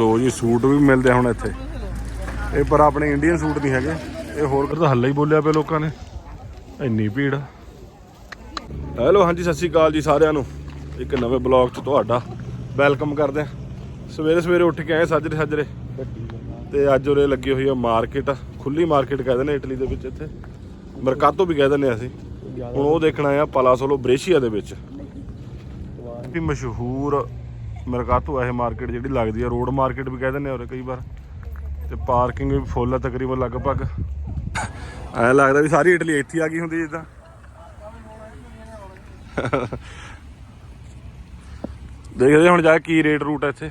ਲੋ ਜੀ ਸੂਟ ਵੀ ਮਿਲਦੇ ਹੁਣ ਇੱਥੇ। ਇਹ ਪਰ ਆਪਣੇ ਇੰਡੀਅਨ ਸੂਟ ਨਹੀਂ ਹੈਗੇ। ਇਹ ਹੋਰ ਕਿਤੇ ਹੱਲਾ ਹੀ ਬੋਲਿਆ ਪਿਆ ਲੋਕਾਂ ਨੇ। ਇੰਨੀ ਭੀੜ। ਹੈਲੋ ਹਾਂਜੀ ਸਤਿ ਸ਼੍ਰੀ ਅਕਾਲ ਜੀ ਸਾਰਿਆਂ ਨੂੰ। ਇੱਕ ਨਵੇਂ ਬਲੌਗ 'ਚ ਤੁਹਾਡਾ ਵੈਲਕਮ ਕਰਦੇ ਆ। ਸਵੇਰੇ ਸਵੇਰੇ ਉੱਠ ਕੇ ਆਏ ਸਾਜਰੇ ਸਾਜਰੇ। ਤੇ ਅੱਜ ਉਰੇ ਲੱਗੀ ਹੋਈ ਆ ਮਾਰਕੀਟ ਖੁੱਲੀ ਮਾਰਕੀਟ ਕਹਿੰਦੇ ਨੇ ਇਟਲੀ ਦੇ ਵਿੱਚ ਇੱਥੇ। ਮਰਕਾਤੋ ਵੀ ਕਹਿ ਦਿੰਦੇ ਆ ਅਸੀਂ। ਹੁਣ ਉਹ ਦੇਖਣਾ ਆ ਪਲਾਸੋਲੋ ਬ੍ਰੇਸ਼ੀਆ ਦੇ ਵਿੱਚ। ਵੀ ਮਸ਼ਹੂਰ ਮਰਕਾਤੋ ਆ ਇਹ ਮਾਰਕੀਟ ਜਿਹੜੀ ਲੱਗਦੀ ਆ ਰੋਡ ਮਾਰਕੀਟ ਵੀ ਕਹਿ ਦਿੰਦੇ ਆ ਉਰੇ ਕਈ ਵਾਰ। ਤੇ ਪਾਰਕਿੰਗ ਵੀ ਫੁੱਲ ਆ ਤਕਰੀਬਨ ਲਗਭਗ। ਐ ਲੱਗਦਾ ਵੀ ਸਾਰੀ ਇਟਲੀ ਇੱਥੇ ਆ ਗਈ ਹੁੰਦੀ ਜਿੱਦਾਂ। ਦੇਖਦੇ ਹੁਣ ਜਾ ਕੀ ਰੇਟ ਰੂਟ ਹੈ ਇੱਥੇ।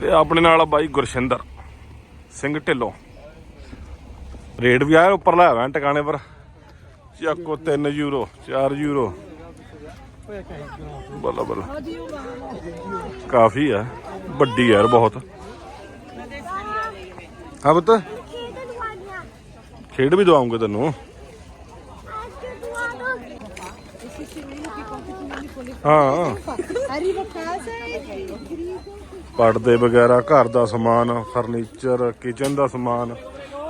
ਤੇ ਆਪਣੇ ਨਾਲ ਆ ਬਾਈ ਗੁਰਸ਼ਿੰਦਰ ਸਿੰਘ ਢਿੱਲੋਂ। ਰੇਟ ਵੀ ਆਇਆ ਉੱਪਰ ਲਾਇਆ ਹੋਇਆ ਟਿਕਾਣੇ ਪਰ। ਚੱਕੋ 3 ਯੂਰੋ 4 ਯੂਰੋ ਬੱਲਾ ਬੱਲਾ। ਕਾਫੀ ਹੈ ਵੱਡੀ ਯਾਰ ਬਹੁਤ। ਹਾਂ ਪੁੱਤ। ਖੇਡ ਵੀ ਦਵਾਉਂਗੇ ਤੈਨੂੰ। ਹਾਂ। ਪੜਦੇ ਵਗੈਰਾ, ਘਰ ਦਾ ਸਮਾਨ, ਫਰਨੀਚਰ ਕਿਚਨ ਦਾ ਸਮਾਨ।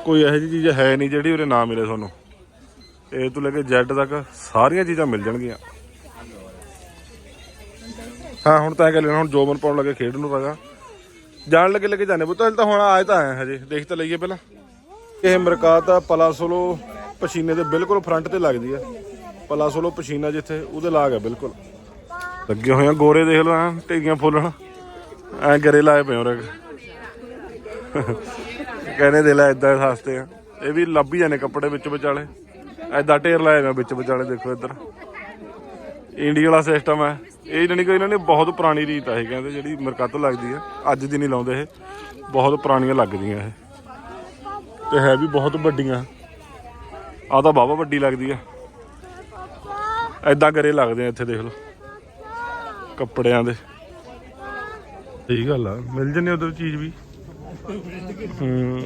ਕੋਈ ਇਹੋ ਜਿਹੀ ਚੀਜ਼ ਹੈ ਨਹੀਂ ਜਿਹੜੀ ਉਰੇ ਨਾ ਮਿਲੇ ਤੁਹਾਨੂੰ। ਏ ਤੋਂ ਲੈ ਕੇ Z ਤੱਕ ਸਾਰੀਆਂ ਚੀਜ਼ਾਂ ਮਿਲ ਜਾਣਗੀਆਂ। ਹਾਂ, ਹੁਣ ਤਾਂ ਇਹ ਗੱਲ ਹੁਣ ਜੋਬਨ ਪਾਉਣ ਲੱਗੇ ਖੇਡ ਨੂੰ ਰਗਾ ਜਾਣ ਲੱਗੇ ਲੱਗੇ ਜਾਣੇ ਪੁੱਤ ਹਲ ਤਾਂ ਹੁਣ ਆਏ ਤਾਂ ਆਏ ਹਜੇ। ਦੇਖ ਤਾਂ ਲਈਏ ਪਹਿਲਾਂ। ਇਹ ਮਰਕਾਤ ਆ, ਪਲਾਸੋਲੋ ਪਸ਼ੀਨੇ ਦੇ ਬਿਲਕੁਲ ਫਰੰਟ ਤੇ ਲੱਗਦੀ ਆ। ਪਲਾਸੋਲੋ ਪਸ਼ੀਨਾ ਜਿੱਥੇ, ਉਹਦੇ ਲਾਗ ਆ ਬਿਲਕੁਲ। ਲੱਗੇ ਹੋਏ ਆ ਗੋਰੇ, ਦੇਖ ਲਓ ਐਂ ਢੇਗੀਆਂ ਫੁੱਲਣ। ਐ ਗਰੇ ਲਾਏ ਪਏ ਹੋਰ ਕਹਿੰਦੇ ਦੇ ਲੈ ਇਦਾਂ ਸਸਤੇ ਆ। ਇਹ ਵੀ ਲੱਭ ਹੀ ਜਾਣੇ ਕੱਪੜੇ ਵਿੱਚ ਵਿਚਾਲੇ। ਐਦਾਂ ਢੇਰ ਲਾਏ ਨੇ ਵਿੱਚ ਵਿਚਾਲੇ, ਦੇਖੋ ਇੱਧਰ। ਇੰਡੀਆ ਵਾਲਾ ਸਿਸਟਮ ਹੈ ਇਹ ਜਾਣੀ ਕਿ ਇਹਨਾਂ ਨੇ ਬਹੁਤ ਪੁਰਾਣੀ ਰੀਤ ਆ ਕਹਿੰਦੇ ਜਿਹੜੀ ਮਰਕੱਤ ਲੱਗਦੀ ਆ, ਅੱਜ ਦੀ ਨਹੀਂ ਲਾਉਂਦੇ ਇਹ। ਬਹੁਤ ਪੁਰਾਣੀਆਂ ਲੱਗਦੀਆਂ ਇਹ। ਤੇ ਹੈ ਵੀ ਬਹੁਤ ਵੱਡੀਆਂ। ਆ ਤਾਂ ਬਾਬਾ ਵੱਡੀ ਲੱਗਦੀ ਆ। ਐਦਾਂ ਕਰੇ ਲੱਗਦੇ ਆ ਇੱਥੇ ਦੇਖ ਲਓ। ਕੱਪੜਿਆਂ ਦੇ। ਸਹੀ ਗੱਲ ਆ, ਮਿਲ ਜੰਨੇ ਉਧਰ ਚੀਜ਼ ਵੀ। ਹੂੰ।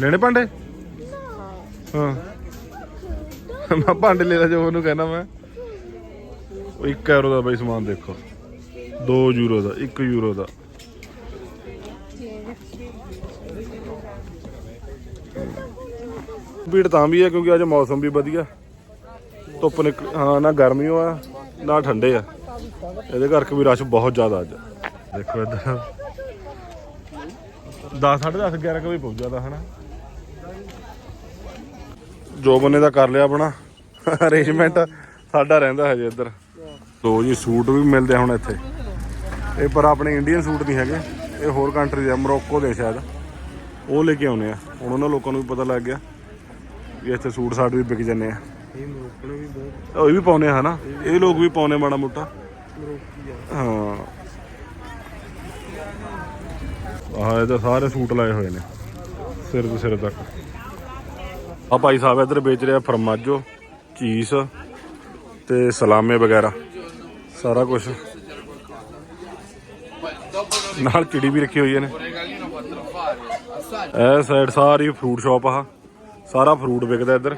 ਲੈਣੇ ਭਾਂਡੇ? ਹਾਂ। ਮੈਂ ਭਾਂਡੇ ਲੈ ਲਾ ਜੋ ਉਹਨੂੰ ਕਹਿੰਦਾ ਮੈਂ। ਉਹ 1 ਯੂਰੋ ਦਾ ਬਈ ਸਮਾਨ ਦੇਖੋ। 2 ਯੂਰੋ ਦਾ 1 ਯੂਰੋ ਦਾ। ਭੀੜ ਤਾਂ ਵੀ ਹੈ ਕਿਉਂਕਿ ਅੱਜ ਮੌਸਮ ਵੀ ਵਧੀਆ। ਧੁੱਪ ਨਿਕਲ ਹਾਂ, ਨਾ ਗਰਮੀ ਆ ਨਾ ਠੰਡੇ ਆ। ਇਹਦੇ ਕਰਕੇ ਵੀ ਰਸ਼ ਬਹੁਤ ਜ਼ਿਆਦਾ ਅੱਜ। ਦੇਖੋ ਇੱਧਰ। 10 10:30 11 ਵਜੇ ਪਹੁੰਚ ਜਾਂਦਾ, ਹਨਾ। ਜੋ ਬੰਨੇ ਦਾ ਕਰ ਲਿਆ ਆਪਣਾ। ਅਰੇਂਜਮੈਂਟ ਸਾਡਾ ਰਹਿੰਦਾ ਹਜੇ ਇੱਧਰ। ਲੋ ਜੀ ਸੂਟ ਵੀ ਮਿਲਦੇ ਹੁਣ ਇੱਥੇ। ਇਹ ਪਰ ਆਪਣੇ ਇੰਡੀਅਨ ਸੂਟ ਨਹੀਂ ਹੈਗੇ। ਇਹ ਹੋਰ ਕੰਟਰੀ ਦੇ ਮੋਰੋਕੋ ਦੇ ਸ਼ਾਇਦ। ਉਹ ਲੈ ਕੇ ਆਉਨੇ ਆ। ਹੁਣ ਉਹਨਾਂ ਲੋਕਾਂ ਨੂੰ ਵੀ ਪਤਾ ਲੱਗ ਗਿਆ ਵੀ ਇੱਥੇ ਸੂਟ ਸਾਟ ਵੀ ਵਿਕ ਜੰਨੇ ਆ। ਇਹ ਮੋਕਣੇ ਵੀ ਬਹੁਤ ਉਹ ਵੀ ਪਾਉਨੇ ਆ ਹਨਾ? ਇਹ ਲੋਕ ਵੀ ਪਾਉਨੇ ਮਾੜਾ ਮੋਟਾ। ਹਾਂ ਆਹ ਇਹ ਤਾਂ ਸਾਰੇ ਸੂਟ ਲਾਏ ਹੋਏ ਨੇ। ਸਿਰ ਤੋਂ ਸਿਰ ਤੱਕ। ਆ ਭਾਈ ਸਾਹਿਬ ਇੱਧਰ ਵੇਚ ਰਿਹਾ ਫਰਮਾਜੋ ਚੀਜ਼ ਤੇ ਸਲਾਮੇ ਵਗੈਰਾ। ਸਾਰਾ ਕੁਝ ਨਾਲ ਚਿੜੀ ਵੀ ਰੱਖੀ ਹੋਈ ਇਹਨੇ। ਇਹ ਸਾਈਡ ਸਾਰੀ ਫਰੂਟ ਸ਼ਾਪ ਆ। ਸਾਰਾ ਫਰੂਟ ਵਿਕਦਾ ਇੱਧਰ।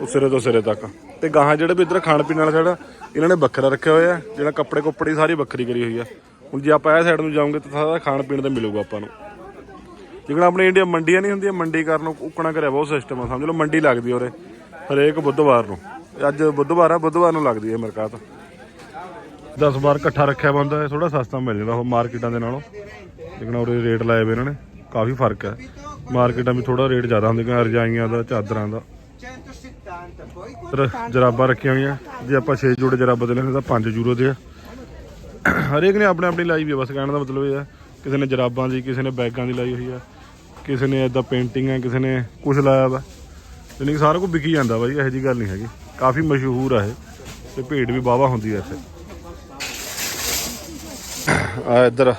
ਉਹ ਸਿਰੇ ਤੋਂ ਸਿਰੇ ਤੱਕ। ਤੇ ਗਾਹਾਂ ਜਿਹੜੇ ਵੀ ਇੱਧਰ ਖਾਣ ਪੀਣ ਵਾਲਾ ਸਾਡਾ ਇਹਨਾਂ ਨੇ ਵੱਖਰਾ ਰੱਖਿਆ ਹੋਇਆ ਜਿਹੜਾ ਕੱਪੜੇ ਕੁੱਪੜੀ ਸਾਰੀ ਵੱਖਰੀ ਕਰੀ ਹੋਈ ਆ। ਹੁਣ ਜੇ ਆਪਾਂ ਇਹ ਸਾਈਡ ਨੂੰ ਜਾਵਾਂਗੇ ਤਾਂ ਸਾਰਾ ਖਾਣ ਪੀਣ ਦਾ ਮਿਲੂਗਾ ਆਪਾਂ ਨੂੰ। ਜਿਕਣਾ ਆਪਣੇ ਇੰਡੀਆ ਮੰਡੀਆਂ ਨਹੀਂ ਹੁੰਦੀਆਂ, ਮੰਡੀ ਕਰਨ ਉਕਣਾ ਕਰਿਆ ਬਹੁਤ ਸਿਸਟਮ ਆ। ਸਮਝ ਲਓ ਮੰਡੀ ਲੱਗਦੀ ਉਰੇ, ਹਰੇਕ ਬੁੱਧਵਾਰ ਨੂੰ। ਅੱਜ ਬੁੱਧਵਾਰ ਆ, ਬੁੱਧਵਾਰ ਨੂੰ ਲੱਗਦੀ ਹੈ ਮਰਕਾਤ। 10 ਵਾਰ ਇਕੱਠਾ ਰੱਖਿਆ ਬੰਦਾ ਹੈ ਥੋੜਾ ਸਸਤਾ ਮਿਲ ਜਾਂਦਾ ਉਹ ਮਾਰਕੀਟਾਂ ਦੇ ਨਾਲੋਂ। ਲੇਕਿਨ ਉਹਦੇ ਰੇਟ ਲਾਏ ਵੇ ਇਹਨਾਂ ਨੇ, ਕਾਫੀ ਫ਼ਰਕ ਹੈ। ਮਾਰਕੀਟਾਂ ਵਿੱਚ ਥੋੜਾ ਰੇਟ ਜ਼ਿਆਦਾ ਹੁੰਦੀਆਂ ਰਜਾਈਆਂ ਦਾ, ਚਾਦਰਾਂ ਦਾ। 170 ਜਰਾਬਾਂ ਰੱਖੀਆਂ ਹੋਈਆਂ, ਜੇ ਆਪਾਂ 6 ਜੋੜੇ ਜਰਾਬਾਂ ਦੇ ਲੈਣੇ ਤਾਂ 5 ਯੂਰੋ ਦੇ ਆ। ਹਰੇਕ ਨੇ ਆਪਣੇ ਆਪਣੀ ਲਾਈ ਵੀ ਆ, ਬਸ ਕਹਿਣ ਦਾ ਮਤਲਬ ਇਹ ਆ ਕਿਸੇ ਨੇ ਜਰਾਬਾਂ ਦੀ, ਕਿਸੇ ਨੇ ਬੈਗਾਂ ਦੀ ਲਾਈ ਹੋਈ ਆ, ਕਿਸੇ ਨੇ ਇਦਾਂ ਪੇਂਟਿੰਗ ਆ ਕਿਸੇ ਨੇ ਕੁਝ ਲਾਇਆ ਵਾ। ਯਾਨੀ ਕਿ ਸਾਰਾ ਕੁਝ ਵਿਕੀ ਜਾਂਦਾ ਬਾਈ ਇਹੋ ਜੀ ਗੱਲ ਨਹੀਂ ਹੈਗੀ। ਕਾਫੀ ਮਸ਼ਹੂਰ ਆ ਇਹ, ਤੇ ਭੀੜ ਵੀ ਵਾਹਵਾ ਹੁੰਦੀ ਆ ਇੱਥੇ। ਆ ਇੱਧਰ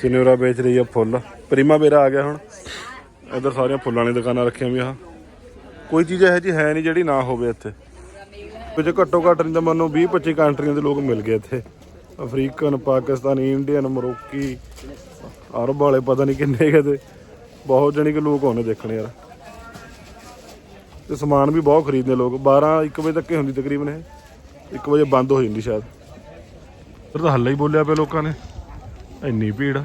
ਸਿਨੋਰਾ ਵੇਚ ਰਹੀ ਆ ਫੁੱਲ। ਪ੍ਰੀਮਾ ਮੇਰਾ ਆ ਗਿਆ ਹੁਣ। ਇੱਧਰ ਸਾਰੀਆਂ ਫੁੱਲਾਂ ਵਾਲੀਆਂ ਦੁਕਾਨਾਂ ਰੱਖੀਆਂ ਵੀ ਆ ਕੋਈ ਚੀਜ਼ ਇਹੋ ਜੀ ਹੈ ਨਹੀਂ ਜਿਹੜੀ ਨਾ ਹੋਵੇ ਇੱਥੇ। ਕੁਝ ਘੱਟੋ ਘੱਟ ਨਹੀਂ ਤਾਂ ਮੰਨੋ 20 25 ਕੰਟਰੀਆਂ ਦੇ ਲੋਕ ਮਿਲ ਗਏ ਇੱਥੇ। ਅਫਰੀਕਨ, ਪਾਕਿਸਤਾਨੀ, ਇੰਡੀਅਨ, ਮਰੋਕੀ, ਅਰਬ ਵਾਲੇ ਪਤਾ ਨਹੀਂ ਕਿੰਨੇ ਕਿਤੇ ਬਹੁਤ ਜਣੀ ਕਿ ਲੋਕ ਆਉਂਦੇ ਦੇਖਣ ਯਾਰ। ਤੇ ਸਮਾਨ ਵੀ ਬਹੁਤ ਖਰੀਦਦੇ ਲੋਕ। 12 1 ਵਜੇ ਤੱਕ ਹੀ ਹੁੰਦੀ ਤਕਰੀਬਨ ਇਹ। 1 ਵਜੇ ਬੰਦ ਹੋ ਜਾਂਦੀ ਸ਼ਾਇਦ। ਫਿਰ ਤਾਂ ਹੱਲਾ ਹੀ ਬੋਲਿਆ ਪਿਆ ਲੋਕਾਂ ਨੇ। ਇੰਨੀ ਭੀੜ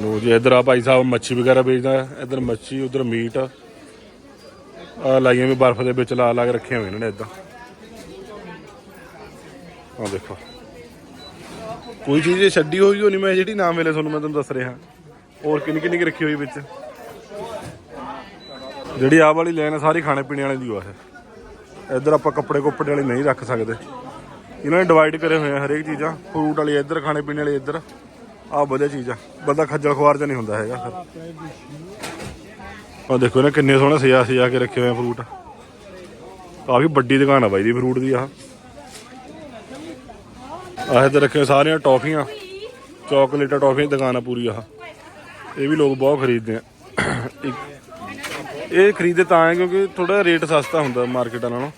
ਲੋ ਜੀ, ਇਧਰ ਆ ਭਾਈ ਸਾਹਿਬ ਮੱਛੀ ਵਗੈਰਾ ਵੇਚਦਾ, ਇਧਰ ਮੱਛੀ, ਉਧਰ ਮੀਟ ਆ। ਲਾਈਆਂ ਵੀ ਬਰਫ਼ ਦੇ ਵਿੱਚ ਲਾ ਲਾ ਕੇ ਰੱਖੀਆਂ ਹੋਈਆਂ ਨੇ ਇਦਾਂ। ਆ ਦੇਖੋ। ਕੋਈ ਚੀਜ਼ ਛੱਡੀ ਹੋਈ ਹੋਣੀ, ਮੈਂ ਜਿਹੜੀ ਨਾ ਵੇਲੇ ਤੁਹਾਨੂੰ ਮੈਂ ਤੁਹਾਨੂੰ ਦੱਸ ਰਿਹਾ। ਹੋਰ ਕਿੰਨੀ ਕਿੰਨੀ ਕੁ ਰੱਖੀ ਹੋਈ ਵਿੱਚ? ਜਿਹੜੀ ਆਹ ਵਾਲੀ ਲਾਈਨ ਆ, ਸਾਰੀ ਖਾਣੇ ਪੀਣੇ ਵਾਲੇ ਦੀ ਉਹ ਹੈ ਇੱਧਰ ਆਪਾਂ ਕੱਪੜੇ ਕੁੱਪੜੇ ਵਾਲੀ ਨਹੀਂ ਰੱਖ ਸਕਦੇ। ਇਹਨਾਂ ਨੇ ਡਿਵਾਈਡ ਕਰੇ ਹੋਏ ਆ ਹਰੇਕ ਚੀਜ਼ਾਂ ਫਰੂਟ ਵਾਲੀ ਇੱਧਰ, ਖਾਣੇ ਪੀਣੇ ਵਾਲੀ ਇੱਧਰ। ਆਹ ਵਧੀਆ ਚੀਜ਼ ਆ। ਬੰਦਾ ਖੱਜਲ ਖੁਆਰ ਜਿਹਾ ਨਹੀਂ ਹੁੰਦਾ ਹੈਗਾ ਫਿਰ। ਆਹ ਦੇਖੋ ਨਾ ਕਿੰਨੇ ਸੋਹਣੇ ਸਜਾ ਸਜਾ ਕੇ ਰੱਖੇ ਹੋਏ ਆ ਫਰੂਟ ਕਾਫੀ ਵੱਡੀ ਦੁਕਾਨ ਆ ਬਾਈ ਦੀ ਫਰੂਟ ਦੀ ਆਹ। ਆਹ ਇੱਧਰ ਰੱਖੇ ਹੋਏ ਸਾਰੀਆਂ ਟੌਫੀਆਂ। ਚਾਕਲੇਟਾਂ ਟੌਫੀਆਂ ਦੁਕਾਨ ਆ ਪੂਰੀ ਆਹ। ਇਹ ਵੀ ਲੋਕ ਬਹੁਤ ਖਰੀਦਦੇ ਆ। ਇੱਕ- ਇਹ ਖਰੀਦੇ ਤਾਂ ਹੈ ਕਿਉਂਕਿ ਥੋੜਾ ਰੇਟ ਸਸਤਾ ਹੁੰਦਾ ਮਾਰਕੀਟਾਂ ਨਾਲੋਂ।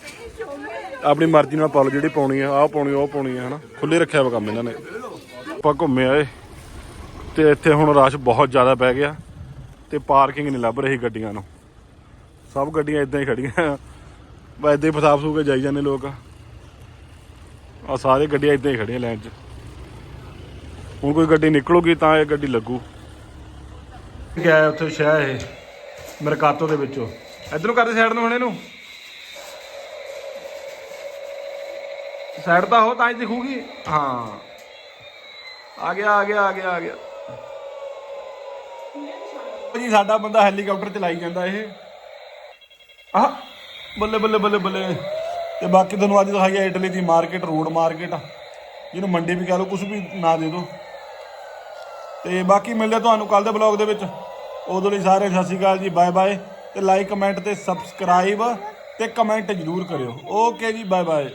ਆਪਣੀ ਮਰਜ਼ੀ ਨਾਲ ਪਾ ਲਓ ਜਿਹੜੀ ਪਾਉਣੀ ਆ ਆਹ ਪਾਉਣੀ ਉਹ ਪਾਉਣੀ ਆ ਹਨਾ? ਖੁੱਲੇ ਰੱਖਿਆ ਵਾ ਕੰਮ ਇਹਨਾਂ ਨੇ। ਆਪਾਂ ਘੁੰਮੇ ਆਏ ਤੇ ਇੱਥੇ ਹੁਣ ਰਸ਼ ਬਹੁਤ ਜ਼ਿਆਦਾ ਪੈ ਗਿਆ ਤੇ ਪਾਰਕਿੰਗ ਨਹੀਂ ਲੱਭ ਰਹੀ ਗੱਡੀਆਂ ਨੂੰ। ਸਭ ਗੱਡੀਆਂ ਇਦਾਂ ਹੀ ਖੜੀਆਂ। ਬਸ ਇਦਾਂ ਹੀ ਫਸਾਫ ਸੂ ਕੇ ਜਾਈ ਜਾਂਦੇ ਲੋਕ। ਆ ਸਾਰੇ ਗੱਡੀਆਂ ਇਦਾਂ ਹੀ ਖੜੀਆਂ ਲਾਈਨ 'ਚ। ਹੁਣ ਕੋਈ ਗੱਡੀ ਨਿਕਲੂਗੀ ਤਾਂ ਇਹ ਗੱਡੀ ਲੱਗੂ। ਗਿਆ ਉੱਥੇ ਸ਼ਹਿਰ ਇਹ ਮਰਕਾਤੋ ਦੇ ਵਿੱਚੋਂ। ਇਧਰੋਂ ਕਰਦੇ ਸਾਈਡ ਨੂੰ ਹੁਣ ਇਹਨੂੰ। ਸਾਈਡ ਤਾਂ ਹੋ ਤਾਂ ਹੀ ਦਿਖੂਗੀ। ਹਾਂ। ਆ ਗਿਆ ਆ ਗਿਆ ਆ ਗਿਆ ਆ ਗਿਆ। ਜੀ ਸਾਡਾ ਬੰਦਾ ਹੈਲੀਕਾਪਟਰ ਚਲਾਈ ਜਾਂਦਾ ਇਹ। ਆਹ, ਬੱਲੇ ਬੱਲੇ ਬੱਲੇ ਬੱਲੇ। ਤੇ ਬਾਕੀ ਤੁਹਾਨੂੰ ਅੱਜ ਦਿਖਾਈ ਹੈ ਇਟਲੀ ਦੀ ਮਾਰਕੀਟ, ਰੋਡ ਮਾਰਕੀਟ। ਜਿਹਨੂੰ ਮੰਡੀ ਵੀ ਕਹ ਲਓ ਕੁਝ ਵੀ ਨਾ ਦੇ ਦਿਓ। ਤੇ ਬਾਕੀ ਮਿਲਦੇ ਤੁਹਾਨੂੰ ਕੱਲ ਦੇ ਬਲੌਗ ਦੇ ਵਿੱਚ। ਉਦੋਂ ਲਈ ਸਾਰੇ ਸਤਿ ਸ਼੍ਰੀ ਅਕਾਲ ਜੀ, ਬਾਏ ਬਾਏ। ਤੇ ਲਾਈਕ ਕਮੈਂਟ ਤੇ ਸਬਸਕ੍ਰਾਈਬ ਤੇ ਕਮੈਂਟ ਜ਼ਰੂਰ ਕਰਿਓ। ਓਕੇ ਜੀ, ਬਾਏ ਬਾਏ।